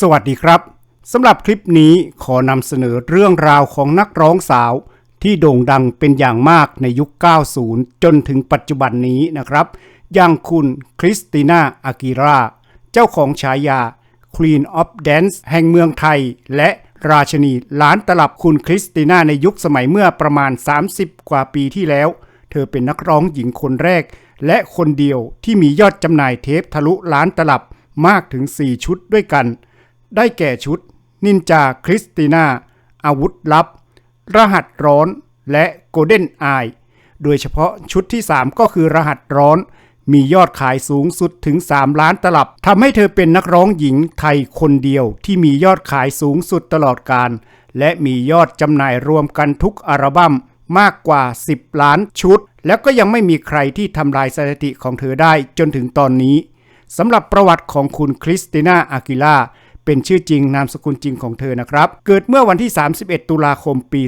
สวัสดีครับสำหรับคลิปนี้ขอนำเสนอเรื่องราวของนักร้องสาว ที่โด่งดังเป็นอย่างมากในยุค 90 จนถึงปัจจุบันนี้นะครับ อย่างคุณคริสติน่าอากิราเจ้าของฉายา Queen of Dance แห่งเมืองไทย และราชนีล้านตลับคุณคริสติน่าในยุคสมัยเมื่อประมาณ 30 กว่าปีที่แล้ว เธอเป็นนักร้องหญิงคนแรก และคนเดียวที่มียอดจำหน่ายเทปทะลุล้านตลับมากถึง 4 ชุดด้วยกัน ได้แก่ชุด นินจาคริสติน่า อาวุธลับ รหัสร้อนและโกลเด้นอายโดยเฉพาะชุดที่ 3 ก็คือรหัสร้อน มียอดขายสูงสุดถึง 3 ล้านตลับทำให้เธอเป็นนักร้องหญิงไทยคนเดียวที่มียอดขายสูงสุดตลอดการ และมียอดจำหน่ายรวมกันทุกอัลบั้มมากกว่า 10 ล้านชุด แล้วก็ยังไม่มีใครที่ทำลายสถิติของเธอได้จนถึงตอนนี้สำหรับประวัติของคุณคริสติน่าอากิล่า เป็นชื่อจริงนามสกุลจริงของเธอนะครับ เกิดเมื่อวันที่ 31 ตุลาคมปี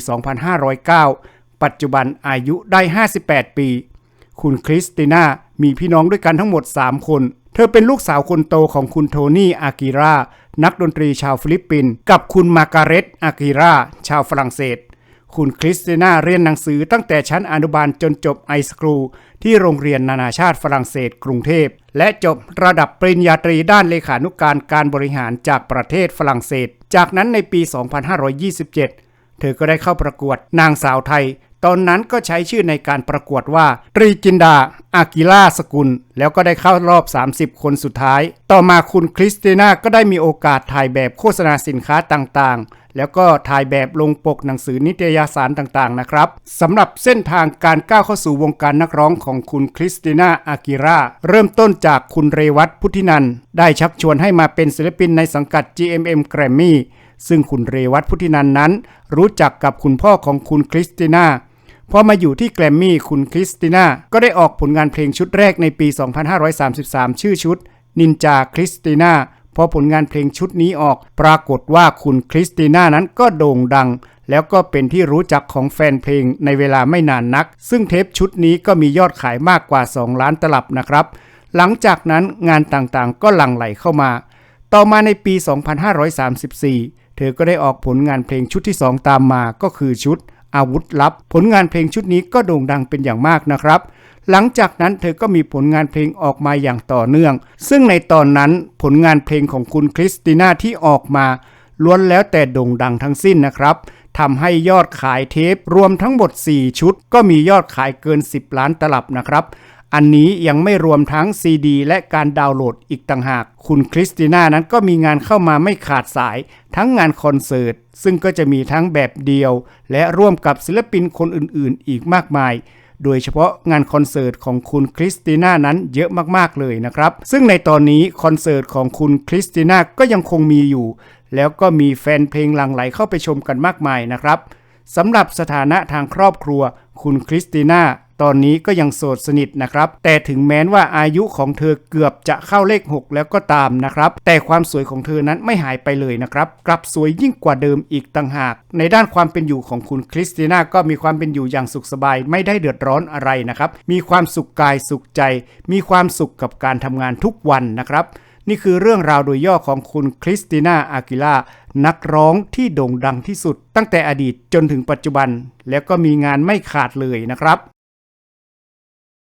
2509 ปัจจุบันอายุได้ 58 ปี คุณคริสติน่ามีพี่น้องด้วยกันทั้งหมด 3 คน เธอเป็นลูกสาวคนโตของคุณโทนี่ อากิรา นักดนตรีชาวฟิลิปปินส์ กับคุณมาการเร็ตอากิรา ชาวฝรั่งเศส คุณคริสติน่าเรียนหนังสือตั้งแต่ชั้นอนุบาลจนจบไอสครูที่โรงเรียนนานาชาติฝรั่งเศส กรุงเทพ และจบระดับปริญญาตรีด้านเลขานุการการบริหารจากประเทศฝรั่งเศส จากนั้นในปี 2527 เธอก็ได้เข้าประกวดนางสาวไทย ตอนนั้นก็ใช้ชื่อในการประกวดว่า ตรีจินดา อากิล่าสกุล แล้วก็ได้เข้ารอบ 30 คนสุดท้าย ต่อมาคุณคริสติน่าก็ได้มีโอกาสถ่ายแบบโฆษณาสินค้าต่างๆ แล้วก็ถ่ายแบบลงปกหนังสือนิตยสารต่างๆ นะครับสำหรับเส้นทางการก้าวเข้าสู่วงการนักร้องของคุณคริสติน่าอากิราเริ่มต้นจากคุณเรวัตพุทธินันได้ชักชวนให้มาเป็นศิลปินในสังกัด GMM Grammy ซึ่งคุณเรวัตพุทธินันนั้น รู้จักกับคุณพ่อของคุณคริสติน่า พอมาอยู่ที่แกรมมี่คุณคริสติน่าก็ได้ออกผลงานเพลงชุดแรกในปี 2533 ชื่อชุดนินจาคริสติน่าพอผลงานเพลงชุดนี้ออก ปรากฏว่าคุณคริสติน่านั้นก็โด่งดัง แล้วก็เป็นที่รู้จักของแฟนเพลงในเวลาไม่นานนัก ซึ่งเทปชุดนี้ก็มียอดขายมากกว่า 2 ล้านตลับนะครับ หลังจากนั้นงานต่างๆ ก็หลั่งไหลเข้ามา ต่อมาในปี 2534 เธอก็ได้ออกผลงานเพลงชุดที่ 2 ตามมาก็คือชุด อาวุธลับ ผลงานเพลงชุดนี้ก็โด่งดังเป็นอย่างมากนะครับ หลังจากนั้นเธอก็มีผลงานเพลงออกมาอย่างต่อเนื่อง ซึ่งในตอนนั้นผลงานเพลงของคุณคริสติน่าที่ออกมาล้วนแล้วแต่โด่งดังทั้งสิ้นนะครับทำให้ยอดขายเทปรวมทั้งหมด 4 ชุด ก็มียอดขายเกิน 10 ล้านตลับนะครับ อันนี้ยังไม่รวมทั้งซีดีและการดาวน์โหลดอีกต่างหาก คุณคริสติน่านั้นก็มีงานเข้ามาไม่ขาดสาย ทั้งงานคอนเสิร์ต ซึ่งก็จะมีทั้งแบบเดียว และร่วมกับศิลปินคนอื่นๆ อีกมากมายโดยเฉพาะงานคอนเสิร์ตของคุณคริสติน่านั้นเยอะมากๆเลยนะครับ ซึ่งในตอนนี้คอนเสิร์ตของคุณคริสติน่าก็ยังคงมีอยู่ แล้วก็มีแฟนเพลงหลั่งไหลเข้าไปชมกันมากมายนะครับสำหรับสถานะทางครอบครัว คุณคริสติน่า ตอนนี้ก็ยังโสดสนิทนะครับ แต่ถึงแม้ว่าอายุของเธอเกือบจะเข้าเลข 6 แล้วก็ตามนะครับ แต่ความสวยของเธอนั้นไม่หายไปเลยนะครับ กลับสวยยิ่งกว่าเดิมอีกต่างหาก ในด้านความเป็นอยู่ของคุณคริสติน่าก็มีความเป็นอยู่อย่างสุขสบายไม่ได้เดือดร้อนอะไรนะครับ มีความสุขกายสุขใจ มีความสุขกับการทำงานทุกวันนะครับนี่คือเรื่องราวโดยย่อของคุณคริสติน่าอากิล่านักร้องที่โด่งดังที่สุด ตั้งแต่อดีตจนถึงปัจจุบัน แล้วก็มีงานไม่ขาดเลยนะครับ